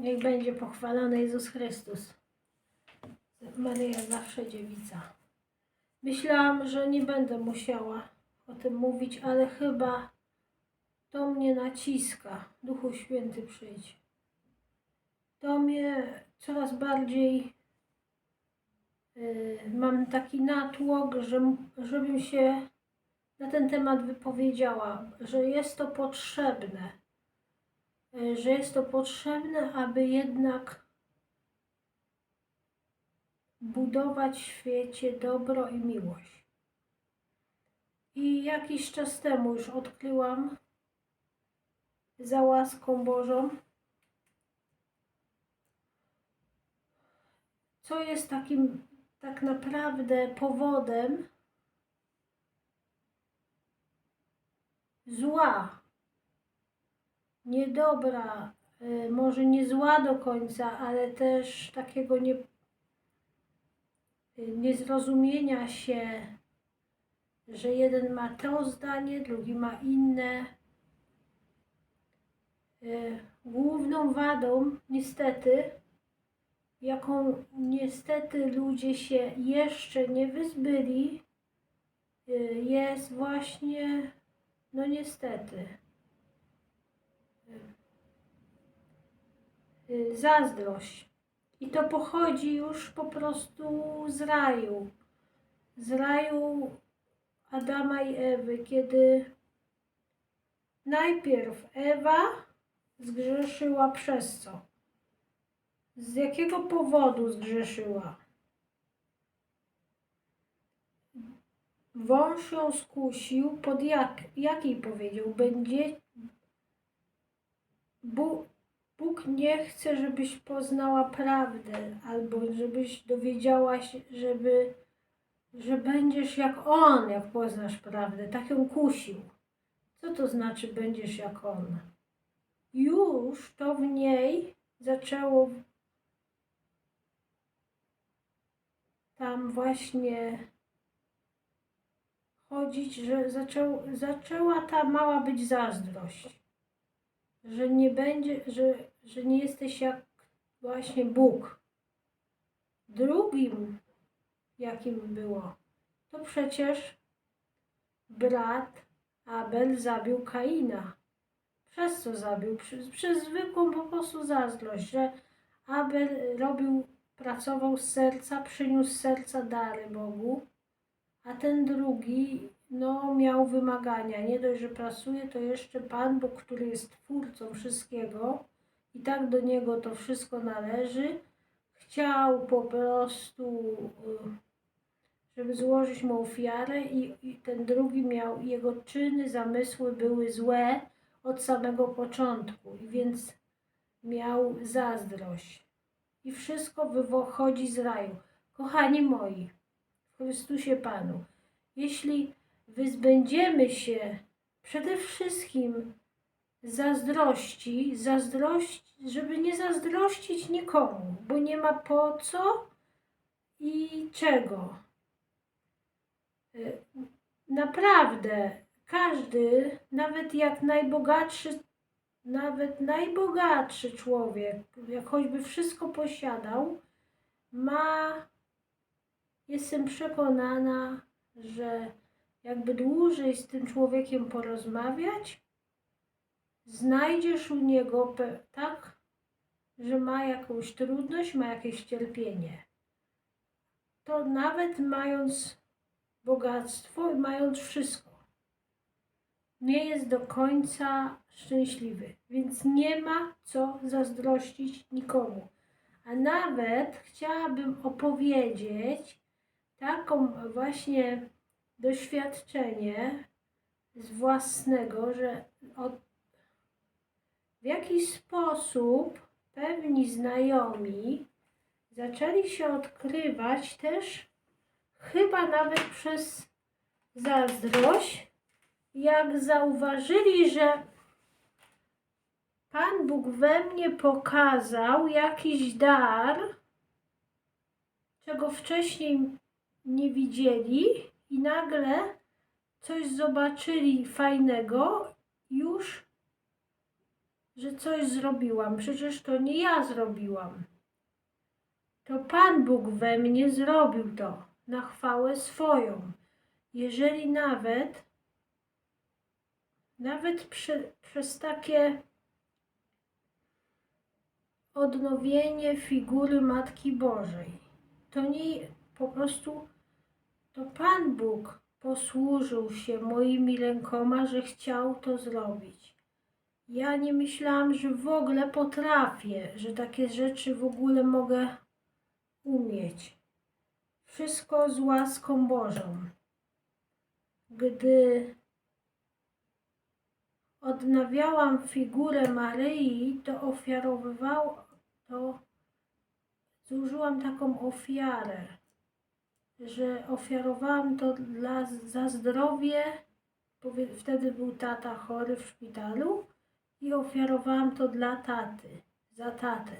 Niech będzie pochwalony Jezus Chrystus. Maryja zawsze dziewica. Myślałam, że nie będę musiała o tym mówić, ale chyba to mnie naciska. Duchu Święty przyjdź. To mnie coraz bardziej y, mam taki natłok, że, żebym się na ten temat wypowiedziała, że jest to potrzebne, że jest to potrzebne, aby jednak budować w świecie dobro i miłość. I jakiś czas temu już odkryłam za łaską Bożą, co jest takim tak naprawdę powodem zła, niedobra, y, może nie zła do końca, ale też takiego nie, y, niezrozumienia się, że jeden ma to zdanie, drugi ma inne. Y, Główną wadą, niestety, jaką niestety ludzie się jeszcze nie wyzbyli, jest właśnie, no niestety, y, y, zazdrość. I to pochodzi już po prostu z raju. Z raju Adama i Ewy, kiedy najpierw Ewa zgrzeszyła przez co? Z jakiego powodu zgrzeszyła? Wąż ją skusił, pod jak, jakiej powiedział? Będzie. Bóg, Bóg nie chce, żebyś poznała prawdę, albo żebyś dowiedziała się, żeby, że będziesz jak On, jak poznasz prawdę. Tak ją kusił. Co to znaczy będziesz jak On? Już to w niej zaczęło tam właśnie chodzić, że zaczął, zaczęła ta mała być zazdrość. Że nie będzie, że, że nie jesteś jak właśnie Bóg. Drugim, jakim było, to przecież brat Abel zabił Kaina. Przez co zabił? Przez, przez zwykłą po prostu zazdrość, że Abel robił pracował z serca, przyniósł z serca dary Bogu, a ten drugi, no, miał wymagania. Nie dość, że pracuje, to jeszcze Pan Bóg, który jest twórcą wszystkiego i tak do Niego to wszystko należy, chciał po prostu, y, żeby złożyć Mu ofiarę i, i ten drugi miał, jego czyny, zamysły były złe od samego początku i więc miał zazdrość i wszystko wychodzi z raju. Kochani moi, w Chrystusie Panu, jeśli wyzbędziemy się przede wszystkim zazdrości, zazdrość, żeby nie zazdrościć nikomu, bo nie ma po co i czego. Y, Naprawdę, każdy, nawet jak najbogatszy nawet najbogatszy człowiek, jak choćby wszystko posiadał, ma, jestem przekonana, że jakby dłużej z tym człowiekiem porozmawiać, znajdziesz u niego tak, że ma jakąś trudność, ma jakieś cierpienie. To nawet mając bogactwo i mając wszystko nie jest do końca szczęśliwy, więc nie ma co zazdrościć nikomu. A nawet chciałabym opowiedzieć taką właśnie doświadczenie z własnego, że od, w jakiś sposób pewni znajomi zaczęli się odkrywać też chyba nawet przez zazdrość, jak zauważyli, że Pan Bóg we mnie pokazał jakiś dar, czego wcześniej nie widzieli, i nagle coś zobaczyli fajnego, już, że coś zrobiłam. Przecież to nie ja zrobiłam. To Pan Bóg we mnie zrobił to na chwałę swoją. Jeżeli nawet, nawet prze, przez takie odnowienie figury Matki Bożej, to nie po prostu to Pan Bóg posłużył się moimi rękoma, że chciał to zrobić. Ja nie myślałam, że w ogóle potrafię, że takie rzeczy w ogóle mogę umieć. Wszystko z łaską Bożą. Gdy odnawiałam figurę Maryi, to ofiarowywałam, to zużyłam taką ofiarę, że ofiarowałam to dla, za zdrowie, wtedy był tata chory w szpitalu i ofiarowałam to dla taty, za tatę.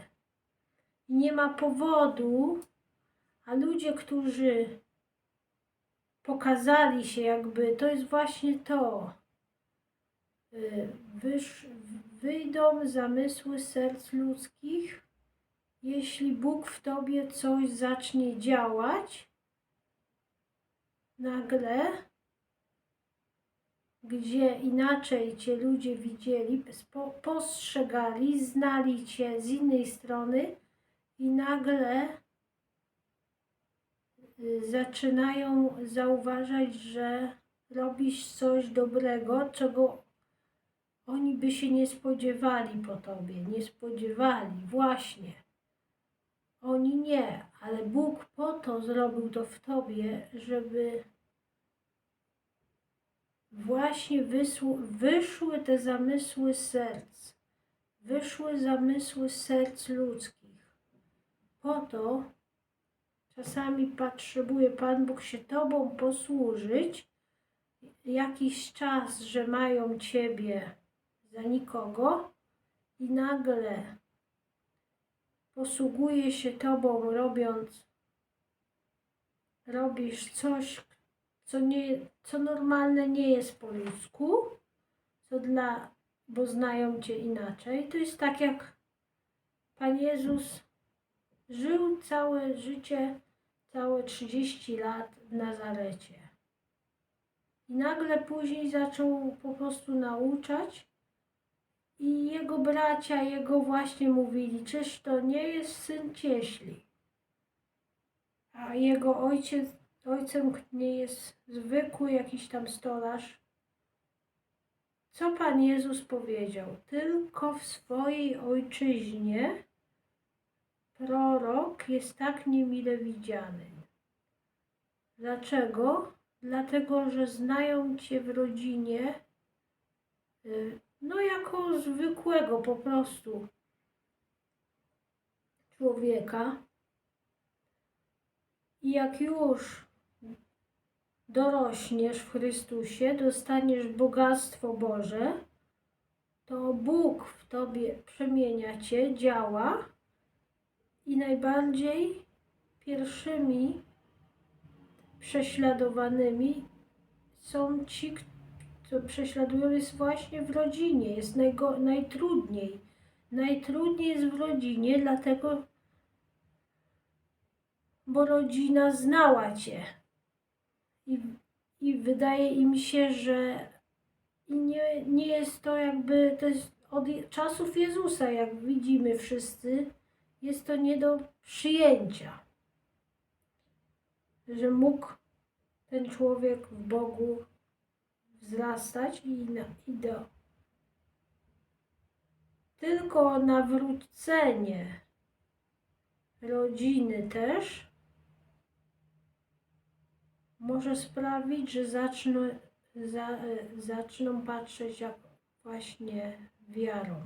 I nie ma powodu, a ludzie, którzy pokazali się jakby, to jest właśnie to. Y, wyjdą zamysły serc ludzkich, jeśli Bóg w tobie coś zacznie działać, nagle, gdzie inaczej cię ludzie widzieli, postrzegali, znali cię z innej strony i nagle y, zaczynają zauważać, że robisz coś dobrego, czego oni by się nie spodziewali po tobie, nie spodziewali, właśnie. Oni nie, ale Bóg po to zrobił to w tobie, żeby właśnie wyszły te zamysły serc, wyszły zamysły serc ludzkich. Po to czasami potrzebuje Pan Bóg się Tobą posłużyć, jakiś czas, że mają Ciebie za nikogo i nagle posługuje się Tobą, robiąc, robisz coś, co, nie, co normalne nie jest po ludzku, co dla, bo znają Cię inaczej. To jest tak jak Pan Jezus żył całe życie, całe 30 lat w Nazarecie. I nagle później zaczął po prostu nauczać i jego bracia jego właśnie mówili, czyż to nie jest syn cieśli. A jego ojciec, ojcem nie jest zwykły jakiś tam stolarz. Co Pan Jezus powiedział? Tylko w swojej ojczyźnie prorok jest tak niemile widziany. Dlaczego? Dlatego, że znają Cię w rodzinie, y, no jako zwykłego po prostu człowieka. I jak już dorośniesz w Chrystusie, dostaniesz bogactwo Boże, to Bóg w Tobie przemienia Cię, działa i najbardziej pierwszymi prześladowanymi są ci, co prześladują jest właśnie w rodzinie, jest najgo, najtrudniej. Najtrudniej jest w rodzinie, dlatego, bo rodzina znała Cię. I, i wydaje im się, że i nie, nie jest to jakby, to jest od czasów Jezusa, jak widzimy wszyscy, jest to nie do przyjęcia, że mógł ten człowiek w Bogu wzrastać i, na, i do. Tylko nawrócenie rodziny też może sprawić, że zaczną, za, zaczną patrzeć jak właśnie wiarą.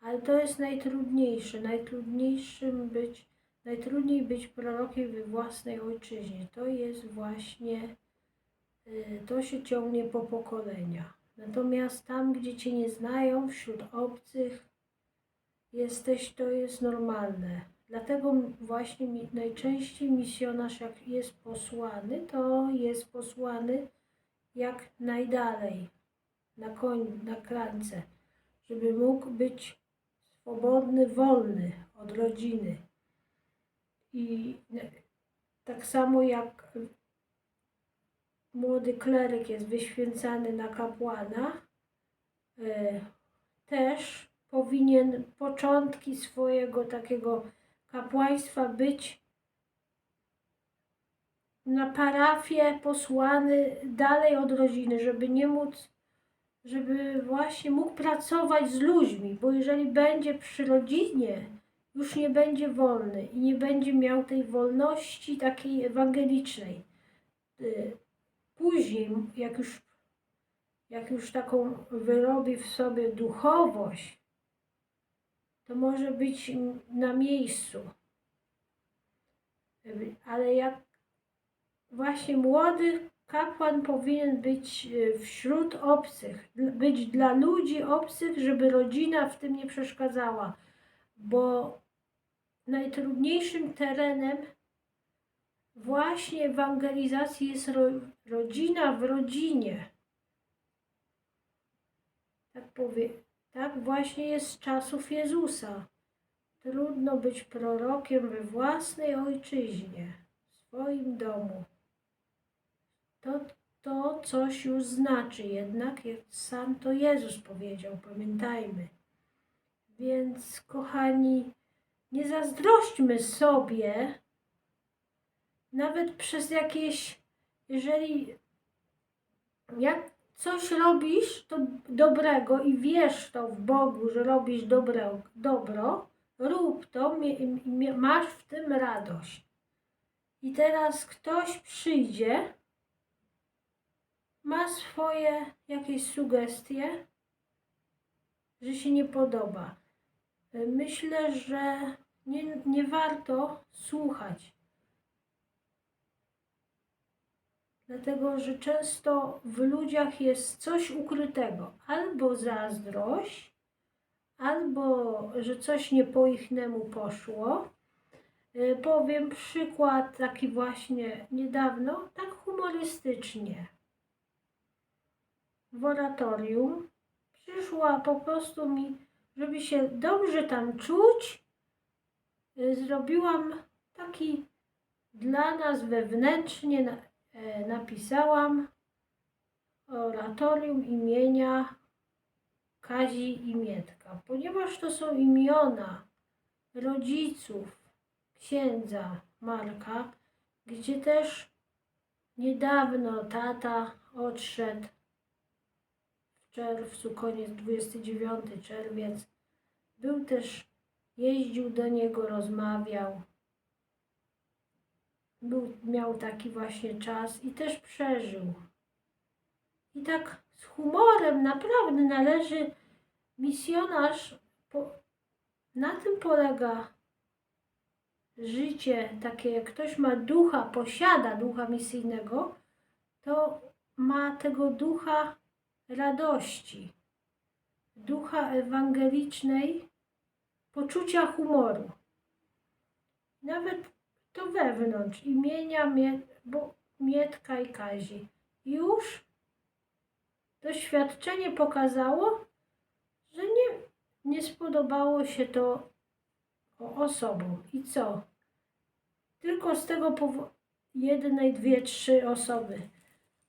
Ale to jest najtrudniejsze. Najtrudniejszym być, najtrudniej być prorokiem we własnej ojczyźnie. To jest właśnie, y, to się ciągnie po pokolenia. Natomiast tam, gdzie cię nie znają, wśród obcych, jesteś, to jest normalne. Dlatego właśnie mi, najczęściej misjonarz, jak jest posłany, to jest posłany jak najdalej, na koń, na krańce. żeby mógł być swobodny, wolny od rodziny. I tak samo jak młody kleryk jest wyświęcany na kapłana, e, też powinien początki swojego takiego kapłaństwa być na parafię posłany dalej od rodziny, żeby nie móc, żeby właśnie mógł pracować z ludźmi, bo jeżeli będzie przy rodzinie, już nie będzie wolny i nie będzie miał tej wolności takiej ewangelicznej. Y, Później, jak już, jak już taką wyrobi w sobie duchowość, to może być na miejscu. Ale jak właśnie młody kapłan powinien być e, wśród obcych, być dla ludzi obcych, żeby rodzina w tym nie przeszkadzała, bo najtrudniejszym terenem właśnie ewangelizacji jest ro, rodzina w rodzinie. Tak powie, tak właśnie jest z czasów Jezusa. Trudno być prorokiem we własnej ojczyźnie, w swoim domu. To, to coś już znaczy, jednak sam to Jezus powiedział, pamiętajmy. Więc, kochani, nie zazdrośćmy sobie, nawet przez jakieś, jeżeli jak coś robisz to dobrego i wiesz to w Bogu, że robisz dobre, dobro, rób to, masz w tym radość. I teraz ktoś przyjdzie, ma swoje jakieś sugestie, że się nie podoba. Myślę, że nie, nie warto słuchać. Dlatego, że często w ludziach jest coś ukrytego, albo zazdrość, albo że coś nie po ichnemu poszło. Y, powiem przykład taki właśnie niedawno, tak humorystycznie. W oratorium przyszła po prostu mi, żeby się dobrze tam czuć, y, zrobiłam taki dla nas wewnętrznie E, napisałam oratorium imienia Kazi i Mietka, ponieważ to są imiona rodziców księdza Marka, gdzie też niedawno tata odszedł w czerwcu, koniec 29 czerwiec. Był też, jeździł do niego, rozmawiał był, miał taki właśnie czas i też przeżył. I tak z humorem naprawdę należy misjonarz, po, na tym polega życie takie, jak ktoś ma ducha, posiada ducha misyjnego, to ma tego ducha radości, ducha ewangelicznej, poczucia humoru. Nawet to wewnątrz imienia Mietka i Kazi. Już doświadczenie pokazało, że nie, nie spodobało się to osobom. I co? Tylko z tego powodu jednej, dwie, trzy osoby.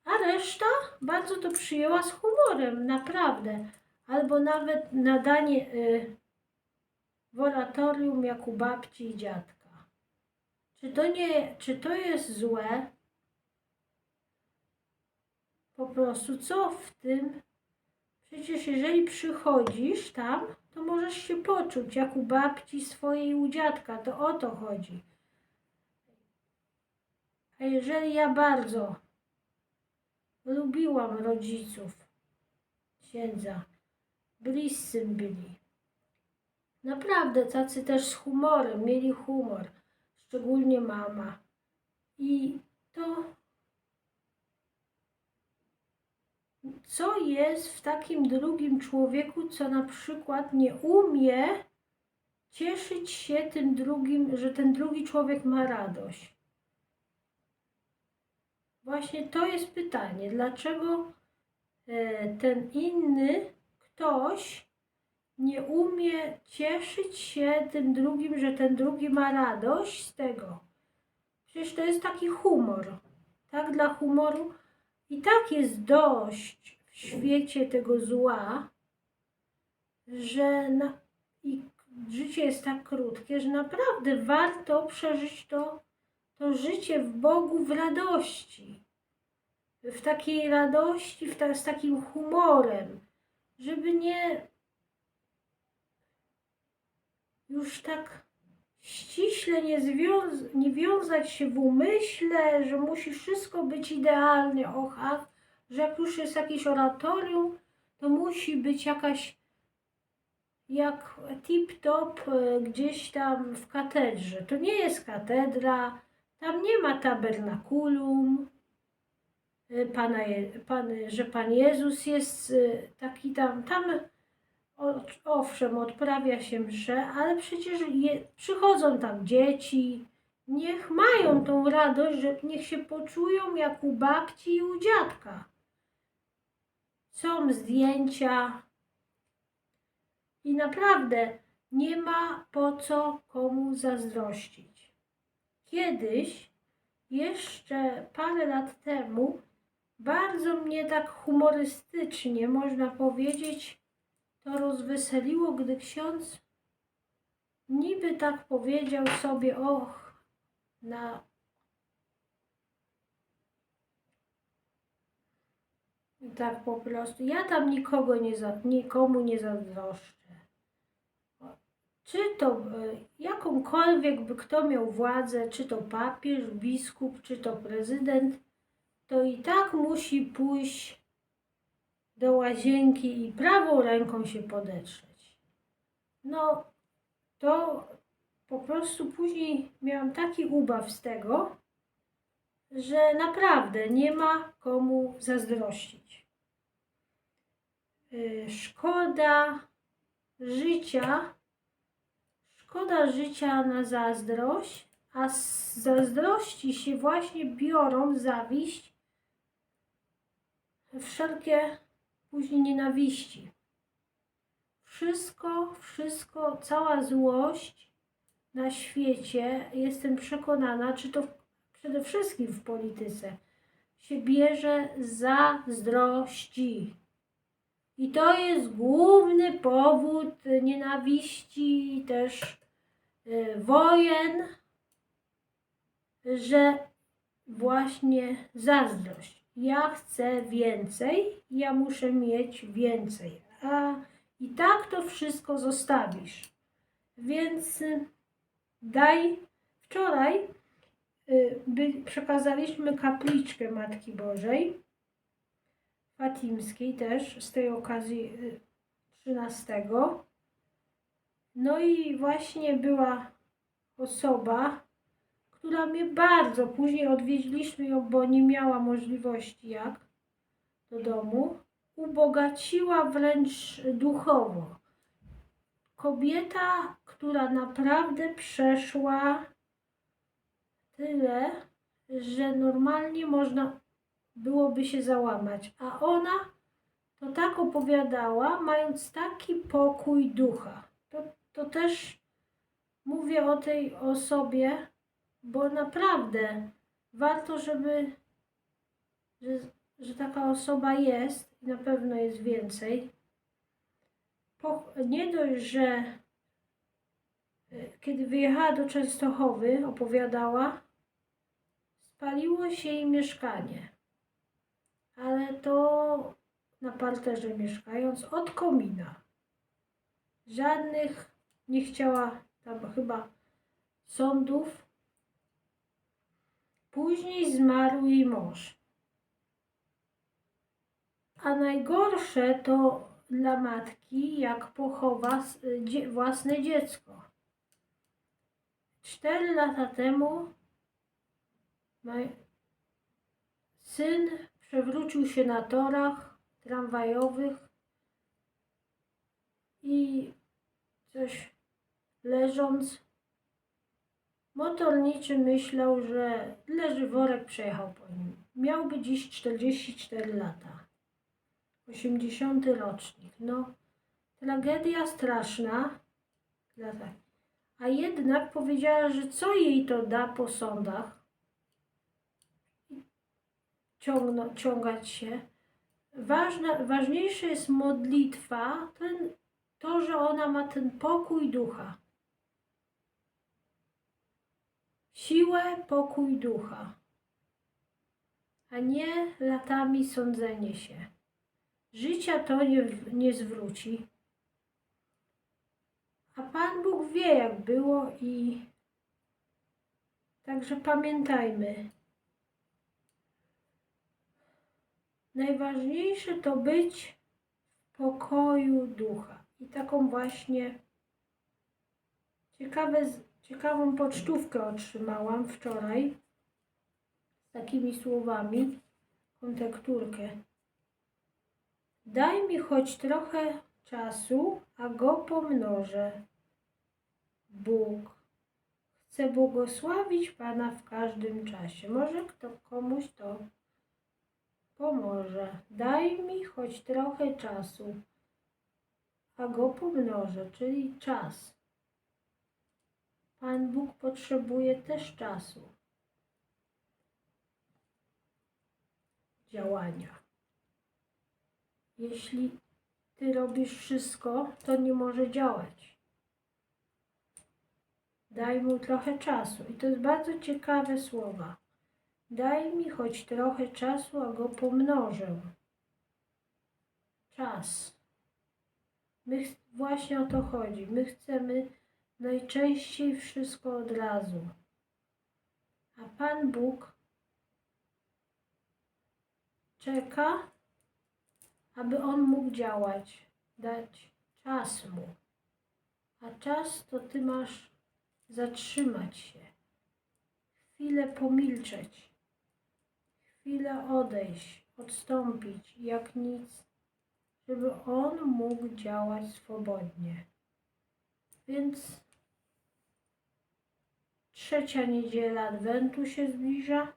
A reszta bardzo to przyjęła z humorem, naprawdę. Albo nawet nadanie y, w jak u babci i dziadka. Czy to nie, czy to jest złe? Po prostu co w tym? Przecież jeżeli przychodzisz tam, to możesz się poczuć jak u babci swojej u dziadka. To o to chodzi. A jeżeli ja bardzo lubiłam rodziców, księdza, bliscy byli. Naprawdę, tacy też z humorem, mieli humor szczególnie mama. I to, co jest w takim drugim człowieku, co na przykład nie umie cieszyć się tym drugim, że ten drugi człowiek ma radość. Właśnie to jest pytanie, dlaczego e, ten inny ktoś nie umie cieszyć się tym drugim, że ten drugi ma radość z tego. Przecież to jest taki humor. Tak dla humoru. I tak jest dość w świecie tego zła, że na, i życie jest tak krótkie, że naprawdę warto przeżyć to, to życie w Bogu w radości. W takiej radości, w ta, z takim humorem, żeby nie już tak ściśle nie, związ- nie wiązać się w umyśle, że musi wszystko być idealnie, och, ach, że jak już jest jakieś oratorium, to musi być jakaś jak tip-top e, gdzieś tam w katedrze. To nie jest katedra, tam nie ma tabernakulum, e, Pana, Je- Pan, że Pan Jezus jest e, taki tam, tam owszem, odprawia się msze, ale przecież je, przychodzą tam dzieci, niech mają tą radość, że niech się poczują jak u babci i u dziadka. Są zdjęcia i naprawdę nie ma po co komu zazdrościć. Kiedyś, jeszcze parę lat temu, bardzo mnie tak humorystycznie, można powiedzieć, to rozweseliło, gdy ksiądz niby tak powiedział sobie, och, na tak po prostu. Ja tam nikogo nie za, nikomu nie zazdroszczę. Czy to e, jakąkolwiek by kto miał władzę, czy to papież, biskup, czy to prezydent, to i tak musi pójść do łazienki i prawą ręką się podetrzeć. No, to po prostu później miałam taki ubaw z tego, że naprawdę nie ma komu zazdrościć. Y, Szkoda życia, szkoda życia na zazdrość, a z zazdrości się właśnie biorą zawiść, wszelkie później nienawiści. Wszystko, wszystko, cała złość na świecie, jestem przekonana, czy to w, przede wszystkim w polityce, się bierze z zazdrości. I to jest główny powód nienawiści, też y, wojen, że właśnie zazdrość. Ja chcę więcej, ja muszę mieć więcej. A i tak to wszystko zostawisz. Więc y, daj. Wczoraj y, by, przekazaliśmy kapliczkę Matki Bożej Fatimskiej też z tej okazji y, 13. No i właśnie była osoba, która mnie bardzo, później odwiedziliśmy ją, bo nie miała możliwości jak do domu, ubogaciła wręcz duchowo. Kobieta, która naprawdę przeszła tyle, że normalnie można byłoby się załamać, a ona to tak opowiadała, mając taki pokój ducha. To, to też mówię o tej osobie, bo naprawdę warto, żeby, że, że taka osoba jest i na pewno jest więcej. Po, nie dość, że y, kiedy wyjechała do Częstochowy, opowiadała, spaliło się jej mieszkanie, ale to na parterze mieszkając od komina. Żadnych nie chciała tam chyba sądów. Później zmarł jej mąż. A najgorsze to dla matki, jak pochowa własne dziecko. Cztery lata temu syn przewrócił się na torach tramwajowych i coś leżąc motorniczy myślał, że leży worek, przejechał po nim. Miałby dziś 44 lata. 80 rocznik. No, tragedia straszna. Tak. A jednak powiedziała, że co jej to da po sądach? Ciągno, ciągać się. Ważna, ważniejsza jest modlitwa, ten, to, że ona ma ten pokój ducha. Siłę, pokój ducha, a nie latami sądzenie się. Życia to nie, nie zwróci. A Pan Bóg wie, jak było i także pamiętajmy. Najważniejsze to być w pokoju ducha. I taką właśnie ciekawe, ciekawą pocztówkę otrzymałam wczoraj z takimi słowami, kontekturkę. Daj mi choć trochę czasu, a go pomnożę. Bóg chce błogosławić Pana w każdym czasie. Może kto komuś to pomoże. Daj mi choć trochę czasu, a go pomnożę, czyli czas. Pan Bóg potrzebuje też czasu działania. Jeśli ty robisz wszystko, to nie może działać. Daj mu trochę czasu. I to jest bardzo ciekawe słowa. Daj mi choć trochę czasu, a go pomnożę. Czas. My właśnie o to chodzi. My chcemy najczęściej wszystko od razu. A Pan Bóg czeka, aby On mógł działać. Dać czas Mu. A czas to Ty masz zatrzymać się. Chwilę pomilczeć. Chwilę odejść, odstąpić, jak nic, żeby On mógł działać swobodnie. Więc trzecia niedziela Adwentu się zbliża.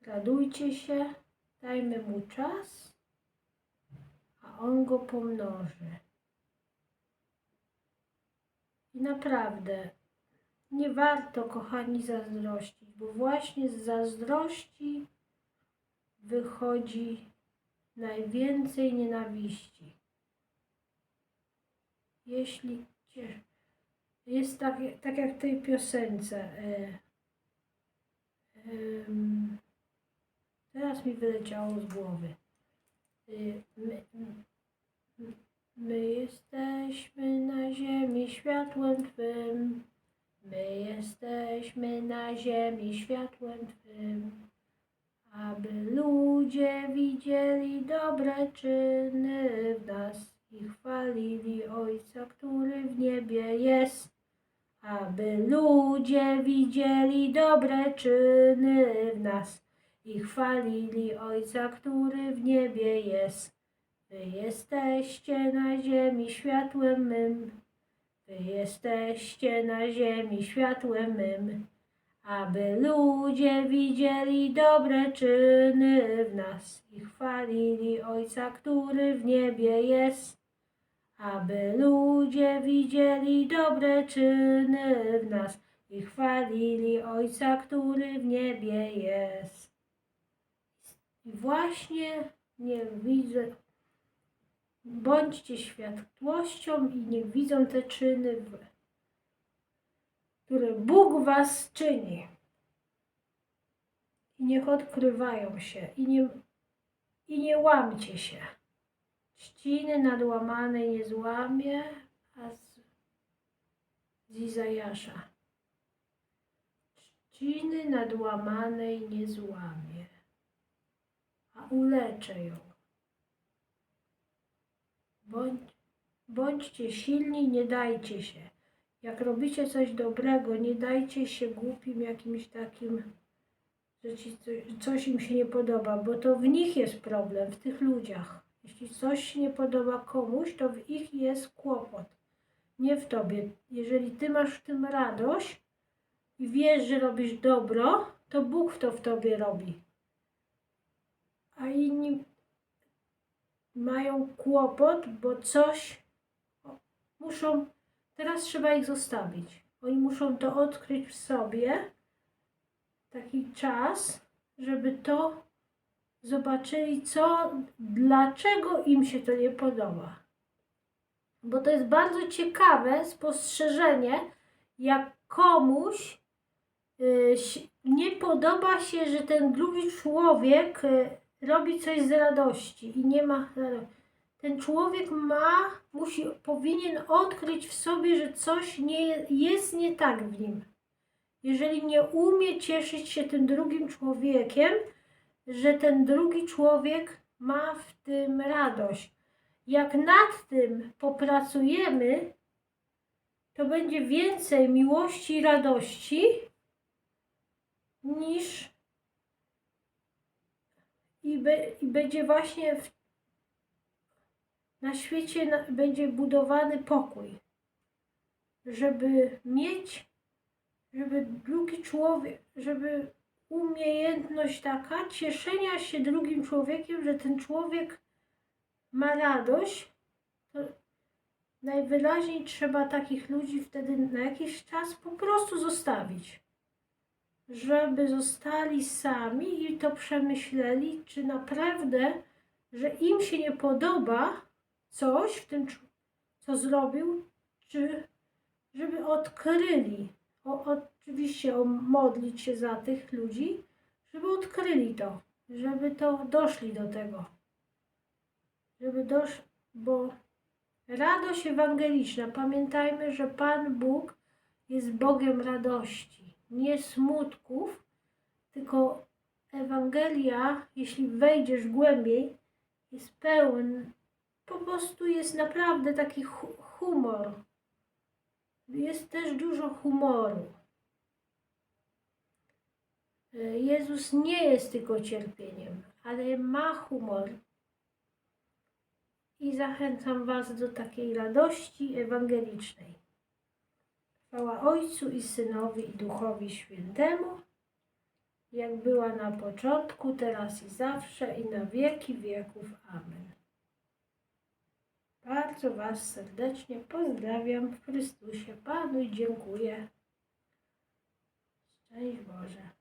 Radujcie się, dajmy Mu czas, a On go pomnoży. I naprawdę nie warto, kochani, zazdrościć, bo właśnie z zazdrości wychodzi najwięcej nienawiści. Jeśli cię, jest tak, tak jak w tej piosence. E, teraz mi wyleciało z głowy. E, my, my jesteśmy na ziemi światłem Twym. My jesteśmy na ziemi światłem Twym, aby ludzie widzieli dobre czyny w nas i chwalili Ojca, który w niebie jest. Aby ludzie widzieli dobre czyny w nas i chwalili Ojca, który w niebie jest. Wy jesteście na ziemi światłem mym. Wy jesteście na ziemi światłem mym, aby ludzie widzieli dobre czyny w nas i chwalili Ojca, który w niebie jest. Aby ludzie widzieli dobre czyny w nas i chwalili Ojca, który w niebie jest. I właśnie nie widzę, Bądźcie światłością i niech widzą te czyny, które Bóg was czyni. I niech odkrywają się i nie, i nie łamcie się. Trzciny nadłamanej nie złamie, a z, z Izajasza. Trzciny nadłamanej nie złamie, a uleczę ją. Bądź, bądźcie silni, nie dajcie się. Jak robicie coś dobrego, nie dajcie się głupim jakimś takim, że ci co- coś im się nie podoba, bo to w nich jest problem, w tych ludziach. Jeśli coś się nie podoba komuś, to w ich jest kłopot, nie w tobie. Jeżeli ty masz w tym radość i wiesz, że robisz dobro, to Bóg to w tobie robi. A inni mają kłopot, bo coś muszą, teraz trzeba ich zostawić. Oni muszą to odkryć w sobie, taki czas, żeby to zobaczyli, co, dlaczego im się to nie podoba. Bo to jest bardzo ciekawe spostrzeżenie, jak komuś y, nie podoba się, że ten drugi człowiek y, robi coś z radości i nie ma. Ten człowiek ma, musi, powinien odkryć w sobie, że coś nie, jest nie tak w nim. Jeżeli nie umie cieszyć się tym drugim człowiekiem, że ten drugi człowiek ma w tym radość. Jak nad tym popracujemy, to będzie więcej miłości i radości niż i, be, i będzie właśnie w, na świecie na, będzie budowany pokój, żeby mieć, żeby drugi człowiek, żeby umiejętność taka cieszenia się drugim człowiekiem, że ten człowiek ma radość, to najwyraźniej trzeba takich ludzi wtedy na jakiś czas po prostu zostawić. Żeby zostali sami i to przemyśleli, czy naprawdę, że im się nie podoba coś w tym, co zrobił, czy żeby odkryli, o, oczywiście o, modlić się za tych ludzi, żeby odkryli to, żeby to doszli do tego żeby dosz, bo radość ewangeliczna, pamiętajmy, że Pan Bóg jest Bogiem radości, nie smutków, tylko Ewangelia, jeśli wejdziesz głębiej, jest pełen, po prostu jest naprawdę taki hu- humor. Jest też dużo humoru. E, Jezus nie jest tylko cierpieniem, ale ma humor i zachęcam Was do takiej radości ewangelicznej. Chwała Ojcu i Synowi i Duchowi Świętemu, jak była na początku, teraz i zawsze i na wieki wieków. Amen. Bardzo Was serdecznie pozdrawiam w Chrystusie Panu dziękuję. Szczęść Boże.